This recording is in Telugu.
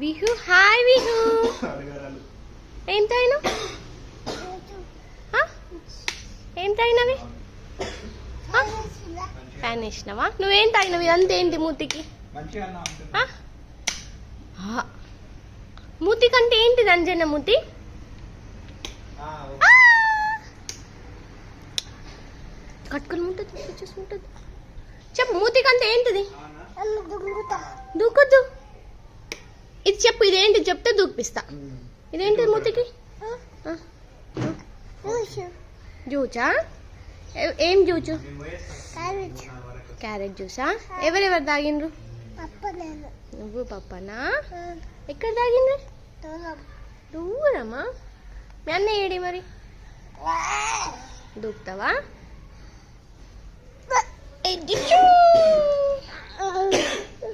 విహు. హాయ్ విహు. ఏం తాగినావు? ఏం తాగినవి? ఫ్యాన్ వేసినావా? నువ్వేం తాగినవి? ఇదంతా ఏంటి మూతికి. మూతి కంటే ఏంటిది అంజన్న మూతి? ఆ! కట్టుకుని ఉంటుంది చూసి ఉంటుంది చెప్పు మూతి కంటే ఏంటిది? దూకొద్దు. ఇది చెప్పు ఇదేంటి చెప్తే దూకిపిస్తా. ఇదేంటి మూతికి. జ్యూసా ఏ- జ్యూసు క్యారెట్. జ్యూసా ఎవరెవరు తాగిండ్రు నువ్వు పప్పనా? ఎక్కడ తాగిండ్రు దూరమా? మీ అన్న ఏడి మరి? దూకుతావా.